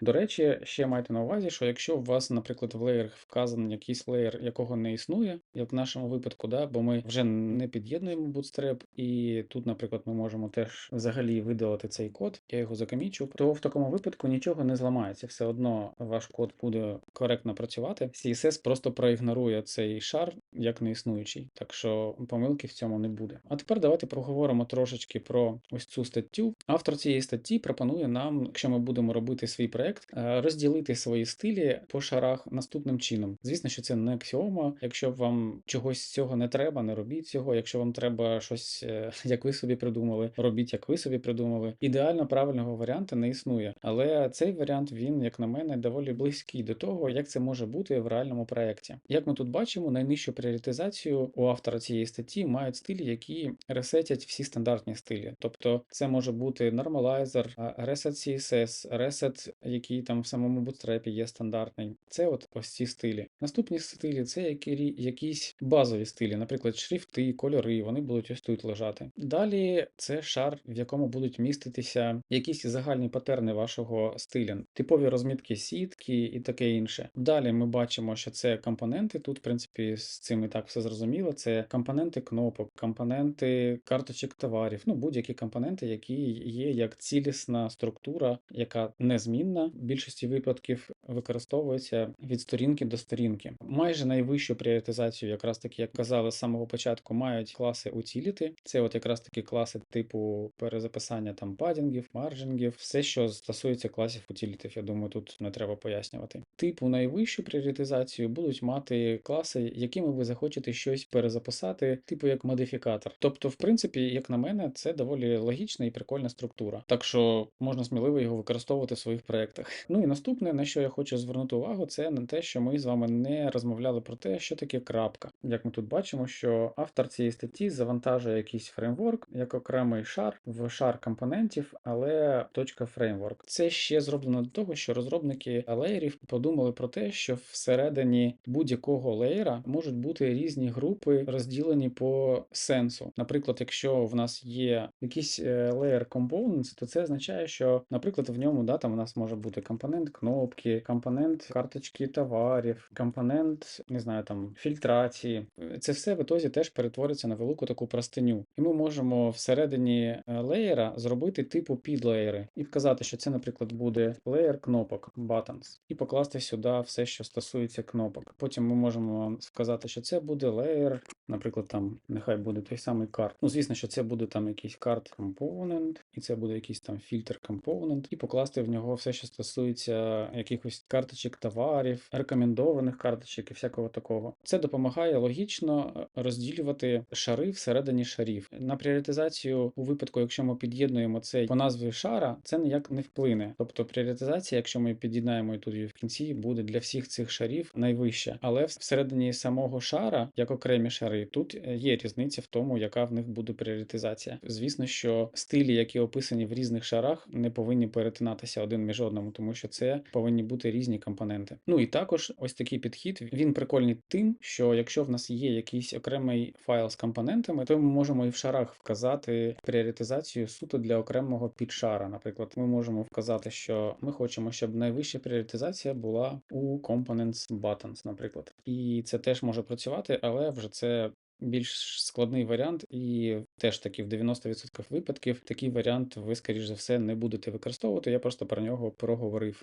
До речі, ще майте на увазі, що якщо у вас, наприклад, в леєрах вказаний якийсь леєр, якого не існує, як в нашому випадку, да, бо ми вже не під'єднуємо Bootstrap, і тут, наприклад, ми можемо теж взагалі видалити цей код, я його закомічу, то в такому випадку нічого не зламається. Все одно ваш код буде коректно працювати. CSS просто проігнорує цей шар як неіснуючий, так що помилки в цьому не буде. А тепер давайте проговоримо трошечки про ось цю статтю. Автор цієї статті пропонує нам, якщо ми будемо робити свій проект, е, розділити свої стилі по шарах наступним чином. Звісно, що це не аксіома. Якщо вам чогось цього не треба, не робіть цього. Якщо вам треба щось, е, як ви собі придумали, робіть, як ви собі придумали. Ідеально правильного варіанту не існує, але цей варіант він, як на мене, доволі близький до того, як це може бути в реальному проєкті. Як ми тут бачимо, найнижчу пріоритизацію у автора цієї статті мають стилі, які ресетять всі стандартні стилі. Тобто це може бути нормалайзер, Reset CSS, Reset, який там в самому Bootstrap є стандартний. Це от ось ці стилі. Наступні стилі це які, якісь базові стилі, наприклад, шрифти, кольори, вони будуть ось тут лежати. Далі це шар, в якому будуть міститися якісь загальні патерни вашого стиля, типові розмітки сітки і таке інше. Далі ми бачимо, що це компоненти. Тут, в принципі, з цим і так все зрозуміло. Це компоненти кнопок, компоненти карточок товарів, ну будь-які компоненти, які є як цілісна структура, яка незмінна в більшості випадків використовується від сторінки до сторінки. Майже найвищу пріоритизацію, якраз таки, як казали з самого початку, мають класи utility. Це от якраз таки класи типу перезаписання там падінгів, марджингів, все, що стосується класів утилітів. Я думаю, тут не треба пояснювати. Типу найвищу пріоритизацію будуть мати класи, якими ви захочете щось перезаписати, типу як модифікатор. Тобто, в принципі, як на мене, це доволі логічна і прикольна структура. Так що можна сміливо його використовувати в своїх проєктах. Ну і наступне, на що я хочу звернути увагу, це на те, що ми з вами не розмовляли про те, що таке крапка. Як ми тут бачимо, що автор цієї статті завантажує якийсь фреймворк як окремий шар в шар компонентів, але точка фреймворк. Це ще зроблено до того, що розробники леєрів подумали про те, що всередині будь-якого леєра можуть бути різні групи, розділені по сенсу. Наприклад, якщо в нас є якийсь е, layer components, то це означає, що, наприклад, в ньому да, там у нас може бути компонент кнопки, компонент карточки товарів, компонент, не знаю, там фільтрації. Це все в ітозі теж перетвориться на велику таку простиню. І ми можемо всередині е, леєра зробити типу підлеєри і вказати, що це, наприклад, буде леєр кнопок buttons, і покласти сюди все, що стосується кнопок. Потім ми можемо вказати, що це буде леєр, наприклад, там нехай буде той самий карт. Ну, звісно, що це буде там якийсь карт component, і це буде якийсь там фільтр component, і покласти в нього все, що стосується якихось карточок товарів, рекомендованих карточок і всякого такого. Це допомагає логічно е, розділювати шари всередині шарів. На пріоритизацію у випадку, якщо ми під'єднуємо цей по назві шара, це ніяк не вплине. Тобто пріоритизація, якщо ми під'єднаємо і тут і в кінці, буде для всіх цих шарів найвища. Але всередині самого шара, як окремі шари, тут е, є різниця в тому, яка в них буде пріоритизація. Звісно, що стилі, які описані в різних шарах, не повинні перетинатися один між одному, тому що це повинні бути різні компоненти. Ну і також ось такий підхід. Він прикольний тим, що якщо в нас є якийсь окремий файл з компонентами, то ми можемо і в шарах вказати пріоритизацію суто для окремого підшара. Наприклад, ми можемо вказати, що ми хочемо, щоб найвища пріоритизація була у Components Buttons, наприклад. І це теж може працювати, але вже це. Більш складний варіант, і теж таки в 90% випадків такий варіант ви, скоріш за все, не будете використовувати. Я просто про нього проговорив.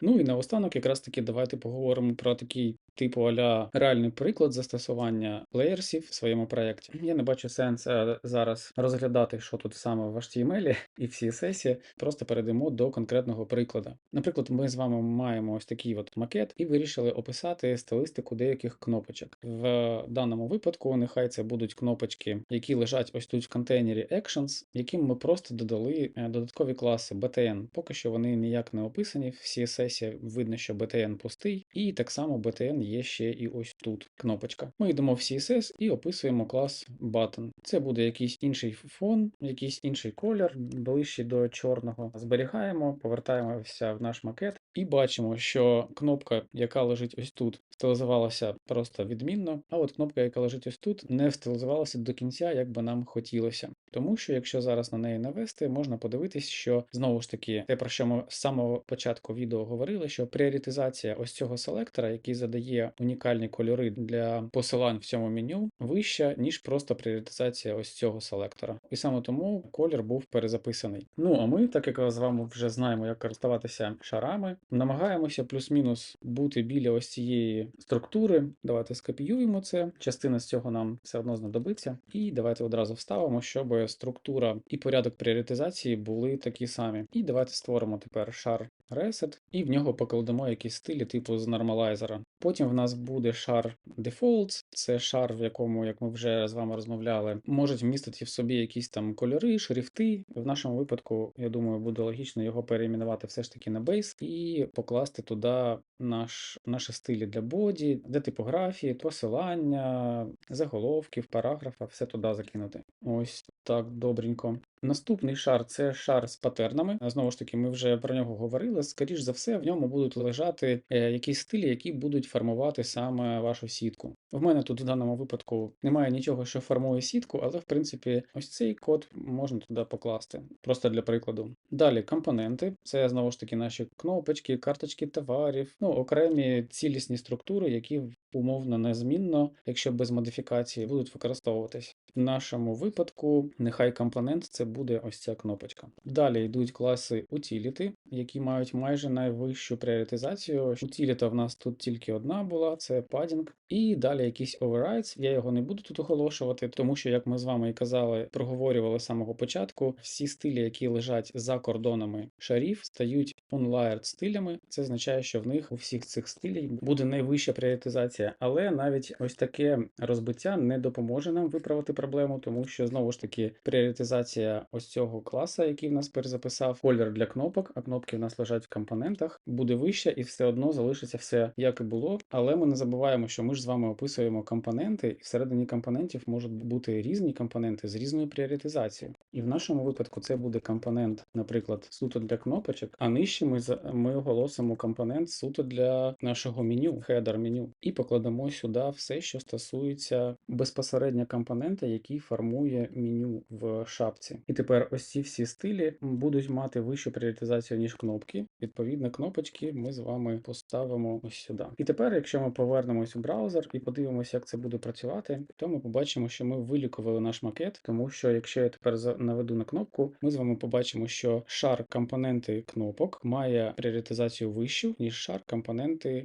Ну і наостанок, якраз таки, давайте поговоримо про такий типу аля реальний приклад застосування леєрсів в своєму проєкті. Я не бачу сенсу зараз розглядати, що тут саме в HTML і в CSS, просто перейдемо до конкретного прикладу. Наприклад, ми з вами маємо ось такий от макет і вирішили описати стилистику деяких кнопочок. В даному випадку, нехай це будуть кнопочки, які лежать ось тут в контейнері Actions, яким ми просто додали е, додаткові класи BTN. Поки що вони ніяк не описані в CSS видно, що BTN пустий, і так само BTN є ще і ось тут кнопочка. Ми йдемо в CSS і описуємо клас button. Це буде якийсь інший фон, якийсь інший колір, ближчий до чорного. Зберігаємо, повертаємося в наш макет і бачимо, що кнопка, яка лежить ось тут, стилізувалася просто відмінно, а от кнопка, яка лежить ось тут, не стилізувалася до кінця, як би нам хотілося. Тому що, якщо зараз на неї навести, можна подивитись, що знову ж таки, те, про що ми з самого початку відео говорили, що пріоритизація ось цього селектора, який задає унікальні кольори для посилань в цьому меню, вища, ніж просто пріоритизація ось цього селектора. І саме тому колір був перезаписаний. Ну а ми, так як з вами вже знаємо, як користуватися шарами, намагаємося плюс-мінус бути біля ось цієї структури. Давайте скопіюємо це. Частина з цього нам все одно знадобиться. І давайте одразу вставимо, щоб структура і порядок пріоритизації були такі самі. І давайте створимо тепер шар Reset, і в нього покладемо якісь стилі типу з нормалайзера. Потім в нас буде шар Defaults, це шар, в якому, як ми вже з вами розмовляли, можуть вмістити в собі якісь там кольори, шрифти. В нашому випадку, я думаю, буде логічно його переіменувати все ж таки на Base і покласти туди наш, наші стилі для боді, для типографії, посилання, заголовків, параграфа, все туди закинути. Ось так добренько. Наступний шар це шар з патернами. Знову ж таки, ми вже про нього говорили. Скоріш за все, в ньому будуть лежати е, якісь стилі, які будуть формувати саме вашу сітку. В мене тут в даному випадку немає нічого, що формує сітку, але в принципі ось цей код можна туди покласти, просто для прикладу. Далі компоненти, це знову ж таки наші кнопочки, карточки товарів, ну окремі цілісні структури, які умовно незмінно, якщо без модифікації, будуть використовуватись. В нашому випадку нехай компонент це буде ось ця кнопочка. Далі йдуть класи Utility, які мають майже найвищу пріоритизацію. Utility в нас тут тільки одна була, це padding. І далі якийсь overrides. Я його не буду тут оголошувати, тому що, як ми з вами і казали, проговорювали з самого початку, всі стилі, які лежать за кордонами шарів, стають unlayered стилями. Це означає, що в них всіх цих стилів буде найвища пріоритизація. Але навіть ось таке розбиття не допоможе нам виправити проблему, тому що знову ж таки пріоритизація ось цього класа, який в нас перезаписав, колір для кнопок, а кнопки в нас лежать в компонентах, буде вища і все одно залишиться все як і було. Але ми не забуваємо, що ми ж з вами описуємо компоненти, і всередині компонентів можуть бути різні компоненти з різною пріоритизацією. І в нашому випадку це буде компонент, наприклад, суто для кнопочок, а нижче ми ми оголосимо компонент суто для нашого меню, хедер меню, і покладемо сюди все, що стосується безпосередньо компонента, який формує меню в шапці. І тепер ось ці всі стилі будуть мати вищу пріоритизацію, ніж кнопки. Відповідно, кнопочки ми з вами поставимо ось сюди. І тепер, якщо ми повернемось у браузер і подивимося, як це буде працювати, то ми побачимо, що ми вилікували наш макет, тому що якщо я тепер наведу на кнопку, ми з вами побачимо, що шар компоненти кнопок має пріоритизацію вищу, ніж шар компоненти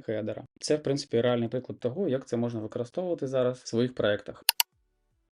хедера. Це, в принципі, реальний приклад того, як це можна використовувати зараз в своїх проектах.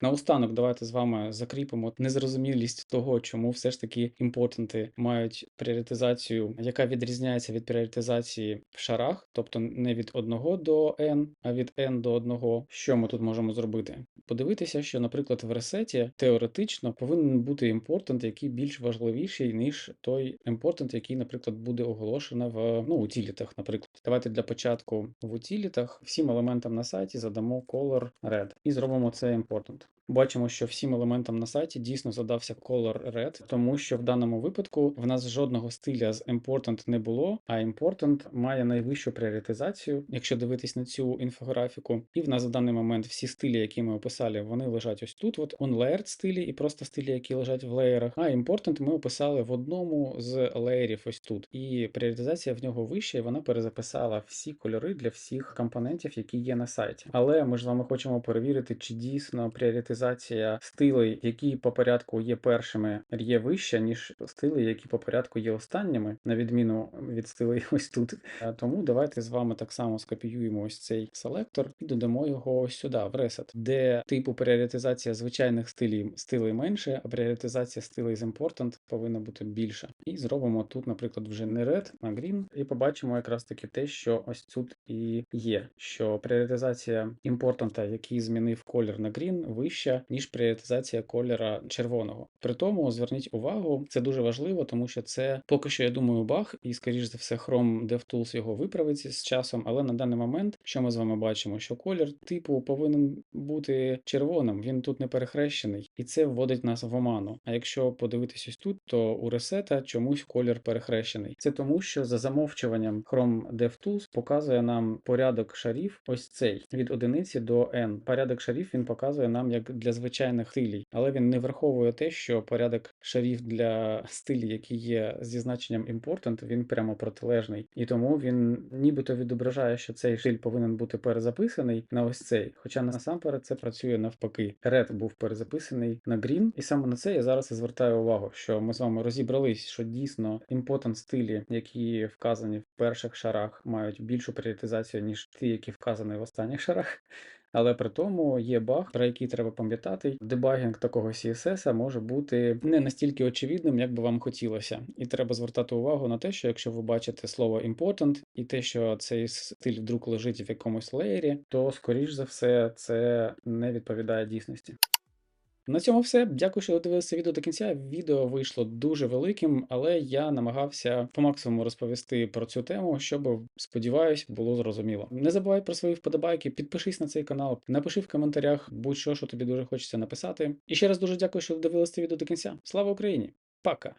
Наостанок, давайте з вами закріпимо незрозумілість того, чому все ж таки імпортенти мають пріоритизацію, яка відрізняється від пріоритизації в шарах, тобто не від 1 до n, а від n до 1. Що ми тут можемо зробити? Подивитися, що, наприклад, в ресеті теоретично повинен бути імпортент, який більш важливіший, ніж той імпортент, який, наприклад, буде оголошено в ну, утилітах. Наприклад, давайте для початку в утилітах всім елементам на сайті задамо color red і зробимо це імпортент. Бачимо, що всім елементам на сайті дійсно задався color red, тому що в даному випадку в нас жодного стиля з important не було, а important має найвищу пріоритизацію, якщо дивитись на цю інфографіку. І в нас в даний момент всі стилі, які ми описали, вони лежать ось тут. От on-layered стилі і просто стилі, які лежать в леєрах. А important ми описали в одному з леєрів ось тут. І пріоритизація в нього вища, і вона перезаписала всі кольори для всіх компонентів, які є на сайті. Але ми ж з вами хочемо перевірити, чи дійсно пріоритизація організація стилей, які по порядку є першими, є вища, ніж стили, які по порядку є останніми, на відміну від стилей ось тут. Тому давайте з вами так само скопіюємо ось цей селектор і додамо його ось сюди, в Reset, де типу пріоритизація звичайних стилів стилей менше, а пріоритизація стилей з Important повинна бути більша. І зробимо тут, наприклад, вже не Red, а Green, і побачимо якраз таки те, що ось тут і є. Що пріоритизація імпортанта, який змінив колір на Green, вища вища, ніж пріоритизація кольора червоного. При тому зверніть увагу, це дуже важливо, тому що це поки що, я думаю, баг, і скоріш за все, Chrome DevTools його виправить з часом. Але на даний момент, що ми з вами бачимо, що колір типу повинен бути червоним, він тут не перехрещений, і це вводить нас в оману. А якщо подивитись ось тут, то у ресета чомусь колір перехрещений. Це тому, що за замовчуванням Chrome DevTools показує нам порядок шарів, ось цей від одиниці до n. Порядок шарів він показує нам як для звичайних стилій, але він не враховує те, що порядок шарів для стилі, які є зі значенням important, він прямо протилежний, і тому він нібито відображає, що цей стиль повинен бути перезаписаний на ось цей. Хоча насамперед це працює навпаки. Red був перезаписаний на green, і саме на це я зараз і звертаю увагу, що ми з вами розібрались, що дійсно important стилі, які вказані в перших шарах, мають більшу пріоритизацію, ніж ті, які вказані в останніх шарах. Але при тому є баг, про який треба пам'ятати. Дебагінг такого CSS може бути не настільки очевидним, як би вам хотілося. І треба звертати увагу на те, що якщо ви бачите слово important і те, що цей стиль вдруг лежить в якомусь леєрі, то скоріш за все це не відповідає дійсності. На цьому все. Дякую, що дивилися відео до кінця. Відео вийшло дуже великим, але я намагався по максимуму розповісти про цю тему, щоб, сподіваюсь, було зрозуміло. Не забувай про свої вподобайки, підпишись на цей канал, напиши в коментарях будь-що, що тобі дуже хочеться написати. І ще раз дуже дякую, що дивилися відео до кінця. Слава Україні! Пока!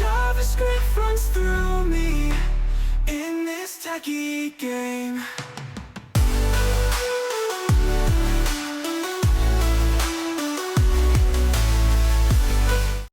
JavaScript runs through me Kentucky game.